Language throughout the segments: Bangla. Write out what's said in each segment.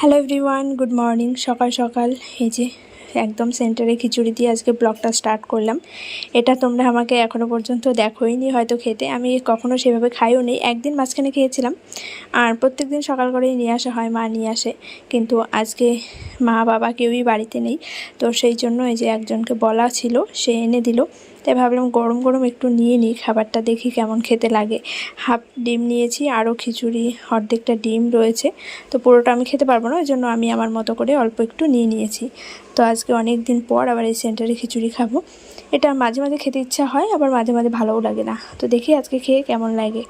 হ্যালো এভরিওয়ান গুড মর্নিং সকাল সকাল। এই যে একদম সেন্টারে খিচুড়ি দিয়ে আজকে ব্লগটা স্টার্ট করলাম। এটা তোমরা আমাকে এখনও পর্যন্ত দেখোইনি হয়তো খেতে। আমি কখনো সেভাবে খাইও নি একদিন মাঝখানে খেয়েছিলাম। আর প্রত্যেক দিন সকাল করেই নিয়ে আসা হয়, মা নিয়ে আসে। কিন্তু আজকে মা বাবা কেউই বাড়িতে নেই। তো সেই জন্য এই যে একজনকে বলা ছিল, সে এনে দিল। তাই ভাবলাম গরম গরম একটু নিয়ে নিই, খাবারটা দেখি কেমন খেতে লাগে। হাফ ডিম নিয়েছি, আরও খিচুড়ি, অর্ধেকটা ডিম রয়েছে। তো পুরোটা আমি খেতে পারব না, ওই জন্য আমি আমার মতো করে অল্প একটু নিয়ে নিয়েছি। তো আজকে অনেক দিন পর আবার এই সেন্টারে খিচুড়ি খাব। এটা মাঝে মাঝে খেতে ইচ্ছা হয়, আবার মাঝে মাঝে ভালোও লাগে না। তো দেখি আজকে খেয়ে কেমন লাগে।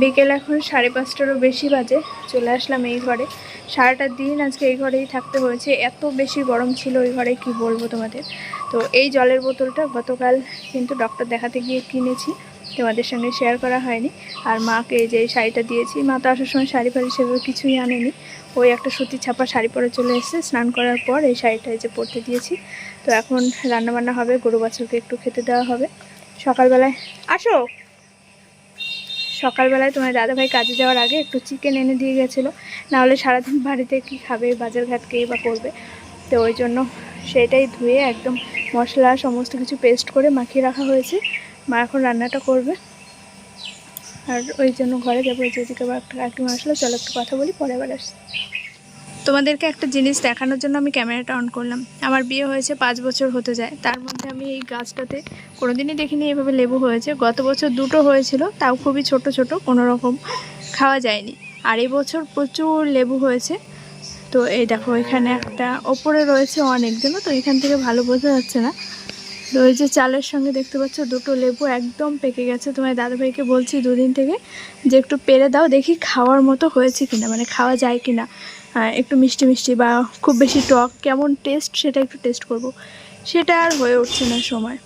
বিকেল এখন সাড়ে পাঁচটারও বেশি বাজে, চলে আসলাম এই ঘরে। সারাটা দিন আজকে এই ঘরেই থাকতে হয়েছে। এত বেশি গরম ছিল ওই ঘরে, কি বলব তোমাদের? তো এই জলের বোতলটা গতকাল কিন্তু ডক্টর দেখাতে গিয়ে কিনেছি। তোমাদের সঙ্গে শেয়ার করা হয়নি। আর মাকে যে শাড়িটা দিয়েছি, মা তো আসার সময় শাড়ি ফাড়ি সেভাবে কিছুই আনেনি। ওই একটা সুতি ছাপা শাড়ি পরে চলে এসেছে, স্নান করার পর এই শাড়িটা যে পরতে দিয়েছি। তো এখন রান্নাবান্না হবে, গরু বাছুরকে একটু খেতে দেওয়া হবে। সকালবেলায় আসো। সকালবেলায় তোমার দাদাভাই কাজে যাওয়ার আগে একটু চিকেন এনে দিয়ে গেছিল। নাহলে সারাদিন বাড়িতে কি খাবে বাজার ঘাটকেই বা করবে। তো ওই জন্য সেটাই ধুয়ে একদম মশলা সমস্ত কিছু পেস্ট করে মাখিয়ে রাখা হয়েছে। মা এখন রান্নাটা করবে। আর ওই জন্য ঘরে যাব ওই যে এদিকে একটা কাকিমা আসলো, চলো একটু কথা বলি, পরে আবার আসছি। তোমাদেরকে একটা জিনিস দেখানোর জন্য আমি ক্যামেরাটা অন করলাম। আমার বিয়ে হয়েছে পাঁচ বছর হতে যায়। তার মধ্যে আমি এই গাছটাতে কোনোদিনই দেখিনি এভাবে লেবু হয়েছে। গত বছর দুটো হয়েছিল, তাও খুবই ছোট ছোট, কোনো রকম খাওয়া যায়নি। আর এই বছর প্রচুর লেবু হয়েছে। তো এই দেখো, এখানে একটা ওপরে রয়েছে অনেক জানো তো এখান থেকে ভালো বোঝা যাচ্ছে না। তো ওই যে চালের সঙ্গে দেখতে পাচ্ছ, দুটো লেবু একদম পেকে গেছে। তোমার দাদাভাইকে বলছি দুদিন থেকে যে একটু পেরে দাও, দেখি খাওয়ার মতো হয়েছে কিনা মানে খাওয়া যায় কিনা। একটু মিষ্টি মিষ্টি বা খুব বেশি টক, কেমন টেস্ট সেটা একটু টেস্ট করব। সেটা আর হয়ে উঠছে না সময়।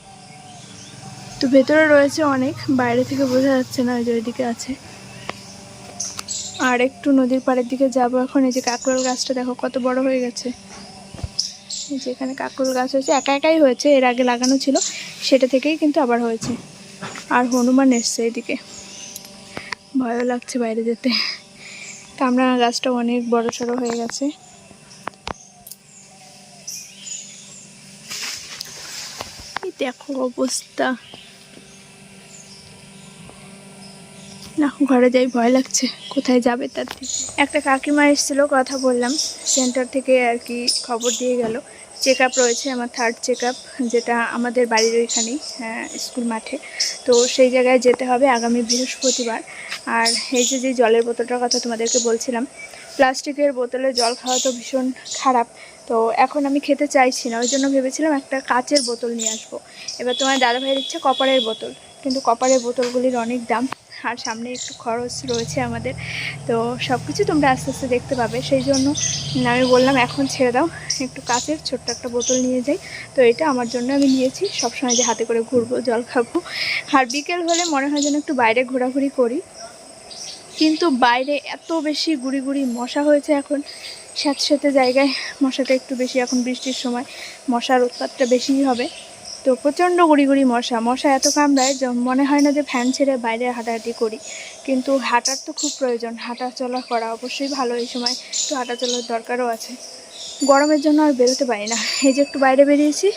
তো ভেতরে রয়েছে অনেক, বাইরে থেকে বোঝা যাচ্ছে না, ওই যে ওইদিকে আছে। আর একটু নদীর পাড়ের দিকে যাব এখন। এই যে কাঁকরোল গাছটা দেখো কত বড় হয়ে গেছে। এই যে এখানে কাঁকরোল গাছ হয়েছে। একা একাই হয়েছে, এর আগে লাগানো ছিল, সেটা থেকেই কিন্তু আবার হয়েছে। আর হনুমান এসছে এদিকে। ভয়ও লাগছে বাইরে যেতে। কামরাঙা গাছটা অনেক বড় সড়ো হয়ে গেছে। দেখো অবস্থা। না ঘরে যাই ভয় লাগছে। কোথায় যাবে তার একটা কাকিমা এসেছিল কথা বললাম। সেন্টার থেকে আর কি খবর দিয়ে গেল। চেক আপ রয়েছে আমার থার্ড চেক আপ যেটা আমাদের বাড়ির ওইখানেই হ্যাঁ, স্কুল মাঠে। তো সেই জায়গায় যেতে হবে আগামী বৃহস্পতিবার। আর এই যে যে জলের বোতলটার কথা তোমাদেরকে বলছিলাম প্লাস্টিকের বোতলে জল খাওয়া তো ভীষণ খারাপ। তো এখন আমি খেতে চাইছি না ওই জন্য ভেবেছিলাম একটা কাচের বোতল নিয়ে আসব। এবার তোমার দাদাভাইয়ের ইচ্ছে কপারের বোতল। কিন্তু কপারের বোতলগুলির অনেক দাম। আর সামনে একটু খরচ রয়েছে আমাদের। তো সব কিছু তোমরা আস্তে আস্তে দেখতে পাবে। সেই জন্য আমি বললাম, এখন ছেড়ে দাও। একটু কাচের ছোট্ট একটা বোতল নিয়ে যাই। তো এটা আমার জন্য আমি নিয়েছি। সবসময় যে হাতে করে ঘুরবো, জল খাব। আর বিকেল হলে মনে হয় যেন একটু বাইরে ঘোরাঘুরি করি। কিন্তু বাইরে এত বেশি গুড়ি গুড়ি মশা হয়েছে এখন। সাথে জায়গায় মশাটা একটু বেশি। এখন বৃষ্টির সময় মশার উৎপাতটা বেশিই হবে। তো প্রচণ্ড গুড়ি গুড়ি মশা। মশা এত কামড়ায় মনে হয় না যে ফ্যান ছেড়ে বাইরে হাঁটাহাঁটি করি। কিন্তু হাঁটার তো খুব প্রয়োজন, হাঁটা চলা করা অবশ্যই ভালো এই সময়। তো হাঁটা চলার দরকারও আছে। গরমের জন্য আর বেরোতে পারি না। এই যে একটু বাইরে বেরিয়েছি,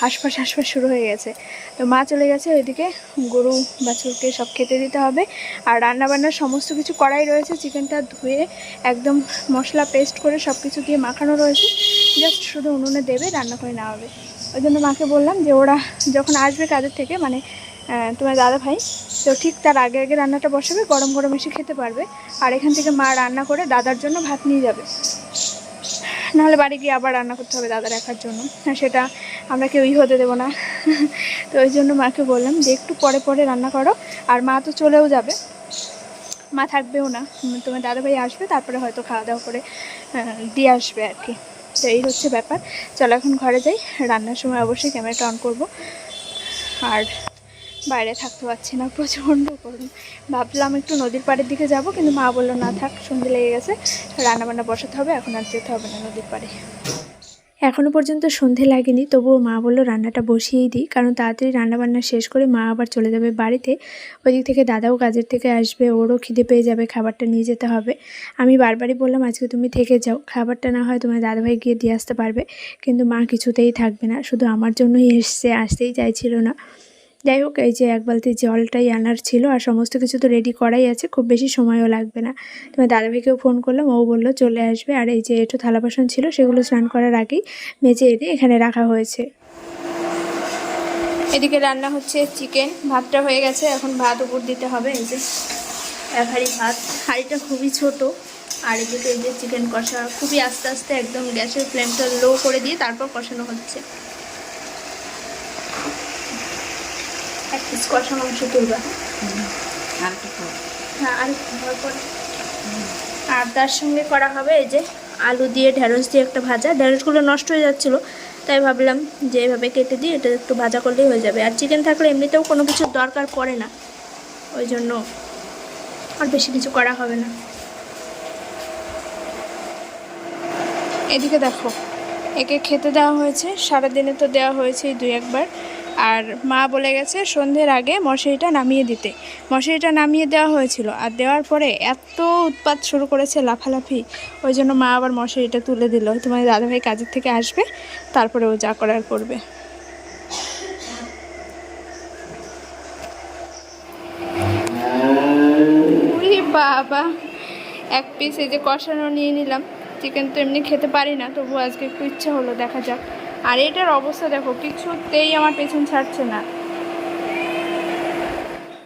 হাঁসফাঁস হাঁসফাঁস শুরু হয়ে গেছে। তো মা চলে গেছে, ওইদিকে গরু, বাছুরকে সব খেতে দিতে হবে। আর রান্নাবান্নার সমস্ত কিছু করাই রয়েছে, চিকেনটা ধুয়ে একদম মশলা পেস্ট করে সব কিছু দিয়ে মাখানো রয়েছে। জাস্ট শুধু উনুনে দেবে, রান্না করে নেওয়া হবে। ওই জন্য মাকে বললাম যে ওরা যখন আসবে কাজের থেকে মানে তোমার দাদা ভাই তো ঠিক তার আগে আগে রান্নাটা বসাবে, গরম গরম এসে খেতে পারবে। আর এখান থেকে মা রান্না করে দাদার জন্য ভাত নিয়ে যাবে। নাহলে বাড়ি গিয়ে আবার রান্না করতে হবে দাদা রাখার জন্য। আর সেটা আমরা কেউই হতে দেবো না। তো ওই জন্য মাকে বললাম যে একটু পরে পরে রান্না করো। আর মা তো চলেও যাবে। মা থাকবেও না। তোমার দাদাভাই আসবে, তারপরে হয়তো খাওয়া দাওয়া করে দিয়ে আসবে আর কি। তো এই হচ্ছে ব্যাপার। চলো এখন ঘরে যাই। রান্নার সময় অবশ্যই ক্যামেরাটা অন করব। আর বাইরে থাকতে পারছি না, প্রচণ্ড গরম। ভাবলাম একটু নদীর পাড়ের দিকে যাব, কিন্তু মা বলল, না থাক, সন্ধে লেগে গেছে। রান্নাবান্না বসাতে হবে, এখন আর যেতে হবে না নদীর পাড়ে। এখনও পর্যন্ত সন্ধে লাগেনি, তবুও মা বলল, রান্নাটা বসিয়েই দিই। কারণ তাড়াতাড়ি রান্নাবান্না শেষ করে মা আবার চলে যাবে বাড়িতে। ওইদিক থেকে দাদাও কাজের থেকে আসবে, ওরও খিদে পেয়ে যাবে, খাবারটা নিয়ে যেতে হবে। আমি বারবারই বললাম, আজকে তুমি থেকে যাও, খাবারটা না হয় তোমার দাদাভাই গিয়ে দিয়ে আসতে পারবে। কিন্তু মা কিছুতেই থাকবে না, শুধু আমার জন্যই এসছে, আসতেই চাইছিল না। যাই হোক, এই যে এক বালতি জলটাই আনার ছিল আর সমস্ত কিছু তো রেডি করাই আছে, খুব বেশি সময়ও লাগবে না। তোমার দাদাভাইকেও ফোন করলাম, ও বলল চলে আসবে। আর এই যে একটু থালা বাসন ছিল, সেগুলো স্নান করার আগেই মেজে এনে এখানে রাখা হয়েছে। এদিকে রান্না হচ্ছে চিকেন ভাতটা হয়ে গেছে, এখন ভাত উপর দিতে হবে, এই যে এক হাঁড়ি ভাত। হাঁড়িটা খুবই ছোট, আর এদিকে এই যে চিকেন কষা, খুবই আস্তে আস্তে একদম গ্যাসের ফ্লেমটা লো করে দিয়ে তারপর কষানো হচ্ছে। এক পিস কষা মাংস তুলবা আর হ্যাঁ আর ভর করে। আর তার সঙ্গে করা হবে এই যে আলু দিয়ে ঢেঁড়স দিয়ে একটা ভাজা। ঢেঁড়সগুলো নষ্ট হয়ে যাচ্ছিল তাই ভাবলাম যে এভাবে কেটে দিয়ে এটা একটু ভাজা করলেই হয়ে যাবে। আর চিকেন থাকলে এমনিতেও কোনো কিছুর দরকার পড়ে না ওই জন্য আর বেশি কিছু করা হবে না। এদিকে দেখো একে খেতে দেওয়া হয়েছে সারাদিনে তো দেওয়া হয়েছে দুই একবার। আর মা বলে গেছে সন্ধ্যের আগে মশারিটা নামিয়ে দিতে। মশারিটা নামিয়ে দেওয়া হয়েছিল আর দেওয়ার পরে এত উৎপাত শুরু করেছে লাফালাফি। ওই জন্য মা আবার মশারিটা তুলে দিল। তোমার দাদাভাই কাজের থেকে আসবে, তারপরে ও যা করার করবে। বাবা, এক পিস এই যে কষানো নিয়ে নিলাম। চিকেন তো এমনি খেতে পারি না তবু আজকে একটু ইচ্ছা হলো, দেখা যাক। আর এটার অবস্থা দেখো, কিছুতেই আমার পেছন ছাড়ছে না।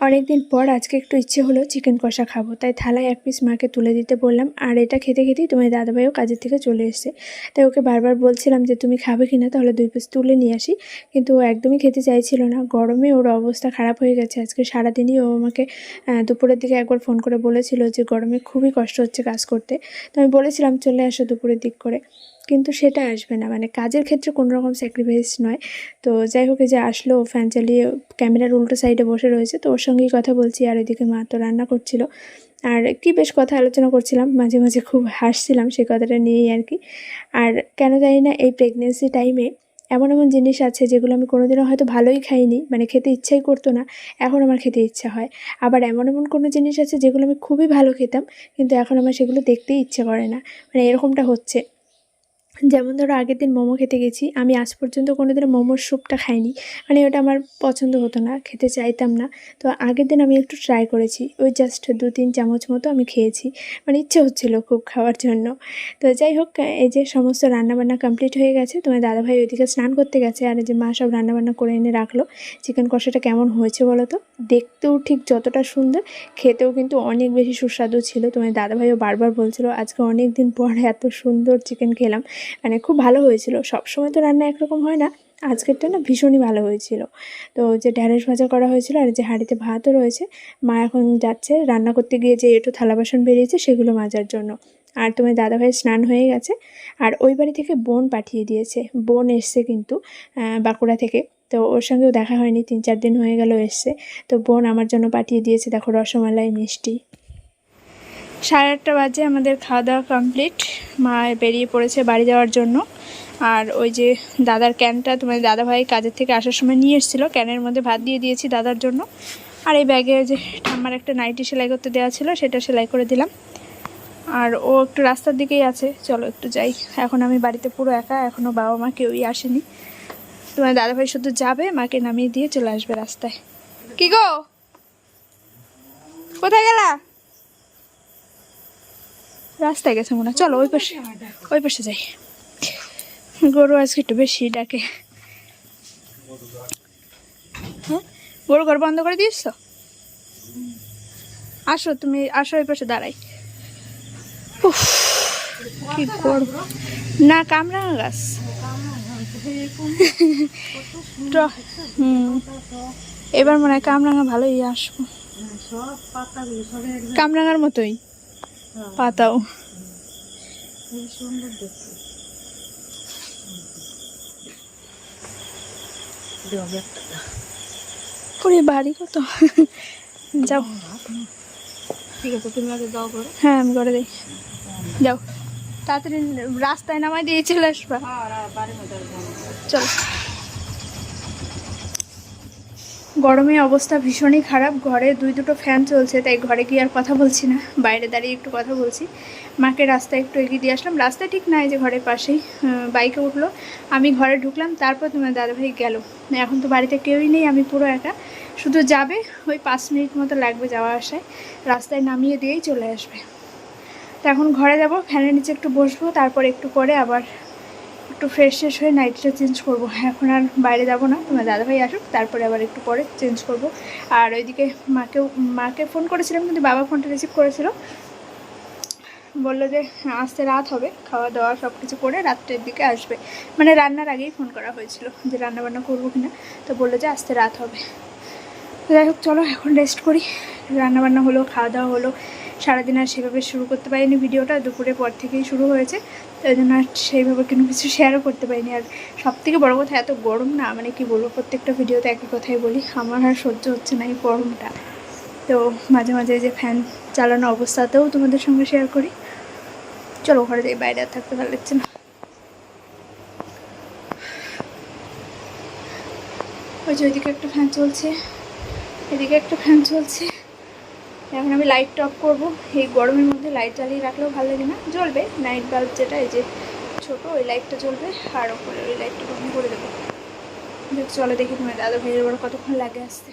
অনেকদিন পর আজকে একটু ইচ্ছে হলো চিকেন কষা খাব, তাই থালায় এক পিস মাকে তুলে দিতে বললাম। আর এটা খেতে খেতেই তোমার দাদাভাইও কাজের থেকে চলে এসেছে। তাই ওকে বারবার বলছিলাম যে, তুমি খাবে কি না তাহলে দুই পিস তুলে নিয়ে আসি। কিন্তু ও একদমই খেতে চাইছিল না। গরমে ওর অবস্থা খারাপ হয়ে গেছে। আজকে সারাদিনই ও আমাকে দুপুরের দিকে একবার ফোন করে বলেছিল যে, গরমে খুবই কষ্ট হচ্ছে কাজ করতে। তো আমি বলেছিলাম, চলে আসো দুপুরের দিক করে। কিন্তু সেটা আসবে না। মানে কাজের ক্ষেত্রে কোনো রকম স্যাক্রিফাইস নয়। তো যাই হোক যে আসলো ফ্যান চালিয়ে ক্যামেরার উল্টো সাইডে বসে রয়েছে। তো ওর সঙ্গেই কথা বলছি আর এদিকে মা তো রান্না করছিল। আর কি বেশ কথা আলোচনা করছিলাম, মাঝে মাঝে খুব হাসছিলাম সেই কথাটা নিয়েই আর কি। আর কেন জানি না এই প্রেগনেন্সি টাইমে এমন এমন জিনিস আছে যেগুলো আমি কোনোদিনও হয়তো ভালোই খাইনি মানে খেতে ইচ্ছাই করতো না, এখন আমার খেতে ইচ্ছা হয়। আবার এমন এমন কোনো জিনিস আছে যেগুলো আমি খুবই ভালো খেতাম, কিন্তু এখন আমার সেগুলো দেখতেই ইচ্ছে করে না। মানে এরকমটা হচ্ছে। যেমন ধরো আগের দিন মোমো খেতে গেছি, আমি আজ পর্যন্ত কোনো দিনও মোমোর স্যুপটা খাইনি। মানে ওটা আমার পছন্দ হতো না, খেতে চাইতাম না। তো আগের দিন আমি একটু ট্রাই করেছি, ওই জাস্ট দু তিন চামচ মতো আমি খেয়েছি। মানে ইচ্ছে হচ্ছিল খুব খাওয়ার জন্য। তো যাই হোক, এই যে সমস্ত রান্নাবান্না কমপ্লিট হয়ে গেছে, তোমার দাদাভাই ওইদিকে স্নান করতে গেছে, আর যে মা সব রান্নাবান্না করে এনে রাখল। চিকেন কষাটা কেমন হয়েছে বলো তো? দেখতেও ঠিক যতটা সুন্দর, খেতেও কিন্তু অনেক বেশি সুস্বাদু ছিল। তোমার দাদাভাইও বারবার বলছিল, আজকে অনেক দিন পর এত সুন্দর চিকেন খেলাম। মানে খুব ভালো হয়েছিল। সব সময় তো রান্না একরকম হয় না, আজকেরটা না ভীষণই ভালো হয়েছিল। তো যে ঢ্যাঁড়স ভাজা করা হয়েছিল আর যে হাঁড়িতে ভাতও রয়েছে, মা এখন যাচ্ছে রান্না করতে গিয়ে যে একটু থালা বাসন বেরিয়েছে সেগুলো মাজার জন্য। আর তোমার দাদাভাইয়ের স্নান হয়ে গেছে, আর ওই বাড়ি থেকে বোন পাঠিয়ে দিয়েছে। বোন এসছে কিন্তু বাঁকুড়া থেকে। তো ওর সঙ্গেও দেখা হয়নি, তিন চার দিন হয়ে গেল এসছে। তো বোন আমার জন্য পাঠিয়ে দিয়েছে, দেখো রসমালাই মিষ্টি। সাড়ে আটটা বাজে আমাদের খাওয়া দাওয়া কমপ্লিট মা বেরিয়ে পড়েছে বাড়ি যাওয়ার জন্য। আর ওই যে দাদার ক্যানটা তোমার দাদাভাই কাজের থেকে আসার সময় নিয়ে এসেছিল। ক্যানের মধ্যে ভাত দিয়ে দিয়েছি দাদার জন্য। আর এই ব্যাগে যে ঠাম্মার একটা নাইটি সেলাই করতে দেওয়া ছিল, সেটা সেলাই করে দিলাম। আর ও একটু রাস্তার দিকেই আছে। চলো একটু যাই। এখন আমি বাড়িতে পুরো একা এখনও বাবা মা কেউই আসেনি। তোমার দাদাভাই শুধু যাবে, মাকে নামিয়ে দিয়ে চলে আসবে রাস্তায়। কি গো? কোথায় গেলা? রাস্তায় গেছে মনে চলো ওই পাশে ওই পাশে যাই। গরু আজকে একটু বেশি ডাকে। হ্যাঁ? গরু ঘর বন্ধ করে দিয়েছ? আসো তুমি, আসো ওই পাশে দাঁড়াই। কি গরম। না, কামরাঙা গাছ। এবার মনে হয় কামরাঙা ভালোই আসব। কামরাঙার মতোই। পাতাও। সুন্দর দেখতে। বাড়ি কত? যাও। ঠিক আছে তুমি আগে দাও করে হ্যাঁ আমি করে দিই যাও। তাড়াতাড়ি রাস্তায় নামাই দিয়ে চলে আসবা। হ্যাঁ। চল। গরমে অবস্থা ভীষণই খারাপ। ঘরে দুই দুটো ফ্যান চলছে, তাই ঘরে গিয়ে আর কথা বলছি না। বাইরে দাঁড়িয়ে একটু কথা বলছি। মাকে রাস্তায় একটু এগিয়ে দিয়ে আসলাম। রাস্তা ঠিক নাই যে ঘরের পাশেই বাইকে উঠল। আমি ঘরে ঢুকলাম, তারপর তোমার দাদাভাই গেল। এখন তো বাড়িতে কেউই নেই, আমি পুরো একা। শুধু যাবে, ওই পাঁচ মিনিট মতো লাগবে যাওয়া আসায়। রাস্তায় নামিয়ে দিয়েই চলে আসবে। তো এখন ঘরে যাব ফ্যানের নিচে একটু বসবো, তারপর একটু পরে আবার একটু ফ্রেশ শেষ হয়ে নাইটটা চেঞ্জ করব। এখন আর বাইরে যাব না, তোমার দাদাভাই আসুক, তারপরে আবার একটু পরে চেঞ্জ করব। আর ওইদিকে মাকেও, মাকে ফোন করেছিলাম, কিন্তু বাবা ফোনটা রিসিভ করেছিল। বলল যে আসতে রাত হবে, খাওয়া দাওয়া সব কিছু করে রাত্রের দিকে আসবে। মানে রান্নার আগেই ফোন করা হয়েছিল যে রান্না বান্না করব কিনা। তো বলল যে আসতে রাত হবে। যাই হোক, চলো এখন রেস্ট করি। রান্না বান্না হলো, খাওয়া দাওয়া হলো। সারাদিন আর সেভাবে শুরু করতে পারিনি ভিডিওটা, দুপুরের পর থেকেই শুরু হয়েছে। তো এই জন্য আর সেইভাবে কোনো কিছু শেয়ারও করতে পারিনি। আর সব থেকে বড়ো কথা, এত গরম না মানে কি বলব, প্রত্যেকটা ভিডিওতে একই কথাই বলি, আমার আর সহ্য হচ্ছে না এই গরমটা। তো মাঝে মাঝে যে ফ্যান চালানো অবস্থাতেও তোমাদের সঙ্গে শেয়ার করি। চলো ঘরে যাই, বাইরে আর থাকতে ভালো লাগছে না। ওই যে ওইদিকে একটা ফ্যান চলছে, এদিকে একটা ফ্যান চলছে। এখন আমি লাইট টপ করব। এই গরমের মধ্যে লাইট জ্বালিয়ে রাখলেও ভালো লাগে না। জ্বলবে নাইট বাল্ব যেটা, এই যে ছোটো, ওই লাইটটা জ্বলবে, আর ওপরে ওই লাইটটা বন্ধ করে দেবো। চলো দেখি তোমার দাদা ভাইয়ের বড় কতক্ষণ লাগে আসতে।